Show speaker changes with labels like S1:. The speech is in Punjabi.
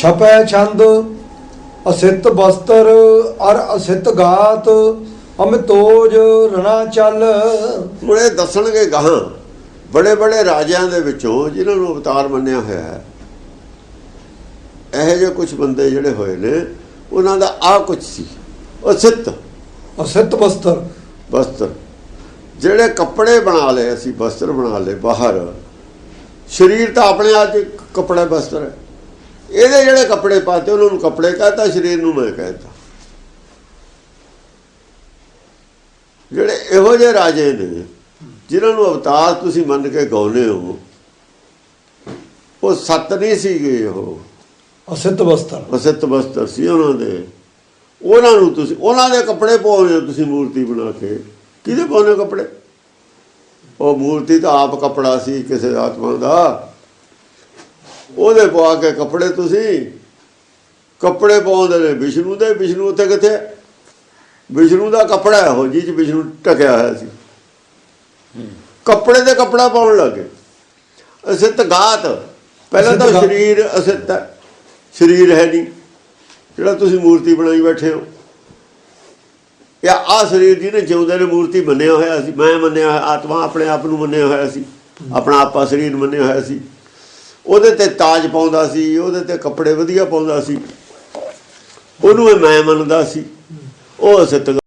S1: ਛਪੈ ਛੰਦ ਅਸਿਤ ਬਸਤਰ ਅਰ ਅਸਿਤ ਗਾਤ ਅਮਿਤੋਜ ਰਣਾ ਚੱਲ।
S2: ਇਹ ਦੱਸਣਗੇ ਗਾਹਾਂ ਬੜੇ ਬੜੇ ਰਾਜਿਆਂ ਦੇ ਵਿੱਚੋਂ ਜਿਨ੍ਹਾਂ ਨੂੰ ਅਵਤਾਰ ਮੰਨਿਆ ਹੋਇਆ ਹੈ ਇਹੋ ਜਿਹੇ ਕੁਝ ਬੰਦੇ ਜਿਹੜੇ ਹੋਏ ਨੇ ਉਹਨਾਂ ਦਾ ਆ ਕੁਝ ਸੀ ਉਹ ਸਿੱਤ
S1: ਅਸਿਤ ਬਸਤਰ।
S2: ਬਸਤਰ। ਜਿਹੜੇ ਕੱਪੜੇ ਬਣਾ ਲਏ ਅਸੀਂ ਬਸਤਰ ਬਣਾ ਲਏ ਬਾਹਰ। ਸਰੀਰ ਤਾਂ ਆਪਣੇ ਆਪ 'ਚ ਕੱਪੜਾ ਬਸਤਰ ਹੈ। ਇਹਦੇ ਜਿਹੜੇ ਕੱਪੜੇ ਪਾਤੇ ਉਹਨਾਂ ਨੂੰ ਕੱਪੜੇ ਕਹਤਾ ਸਰੀਰ ਨੂੰ ਮੈਂ ਕਹਤਾ। ਜਿਹੜੇ ਇਹੋ ਜਿਹੇ ਰਾਜੇ ਨੇ ਜਿਨ੍ਹਾਂ ਨੂੰ ਅਵਤਾਰ ਤੁਸੀਂ ਮੰਨ ਕੇ ਗਾਉਨੇ ਹੋ ਉਹ ਸੱਤ ਨਹੀਂ ਸੀਗੇ ਉਹ।
S1: ਅਸਿਤ ਬਸਤਰ।
S2: ਅਸਤ ਬਸਤਰ ਸੀ ਉਹਨਾਂ ਦੇ। ਉਹਨਾਂ ਨੂੰ ਤੁਸੀਂ ਉਹਨਾਂ ਦੇ ਕੱਪੜੇ ਪਾਉਂਦੇ ਹੋ ਤੁਸੀਂ ਮੂਰਤੀ ਬਣਾ ਕੇ। ਕਿਹਦੇ ਪਾਉਂਦੇ ਕੱਪੜੇ? ਉਹ ਮੂਰਤੀ ਤਾਂ ਆਪ ਕੱਪੜਾ ਸੀ ਕਿਸੇ ਆਤਮਾ ਦਾ। ਉਹਦੇ ਪਵਾ ਕੇ ਕੱਪੜੇ ਤੁਸੀਂ ਕੱਪੜੇ ਪਾਉਂਦੇ ਨੇ ਵਿਸ਼ਨੂੰ ਦੇ ਵਿਸ਼ਨੂੰ ਉੱਥੇ ਕਿੱਥੇ? ਵਿਸ਼ਨੂੰ ਦਾ ਕੱਪੜਾ ਹੈ ਉਹ ਜੀ ਚ ਵਿਸ਼ਨੂੰ ਟਕਿਆ ਹੋਇਆ ਸੀ। ਕੱਪੜੇ ਤੇ ਕੱਪੜਾ ਪਾਉਣ ਲੱਗੇ। ਅਸਿਤ ਗਾਤ ਪਹਿਲਾਂ ਤਾਂ। ਸਰੀਰ ਅਸਿਤ ਹੈ। ਸਰੀਰ ਹੈ ਨਹੀਂ। ਜਿਹੜਾ ਤੁਸੀਂ ਮੂਰਤੀ ਬਣਾਈ ਬੈਠੇ ਹੋ। ਜਾਂ ਆ ਸਰੀਰ ਜਿਹਨੇ ਜਿਉਂਦੇ ਨੇ ਮੂਰਤੀ ਮੰਨਿਆ ਹੋਇਆ ਸੀ। ਮੈਂ ਮੰਨਿਆ ਹੋਇਆ ਆਤਮਾ ਆਪਣੇ ਆਪ ਨੂੰ ਮੰਨਿਆ ਹੋਇਆ ਸੀ। ਆਪਣਾ ਆਪਾ ਸਰੀਰ ਮੰਨਿਆ ਹੋਇਆ ਸੀ। ਉਹਦੇ ਤੇ ਤਾਜ ਪਾਉਂਦਾ ਸੀ, ਉਹਦੇ ਤੇ ਕੱਪੜੇ ਵਧੀਆ ਪਾਉਂਦਾ ਸੀ। ਉਹਨੂੰ ਇਹ ਮੈਂ ਮੰਨਦਾ ਸੀ। ਉਹ ਅਸਿਤ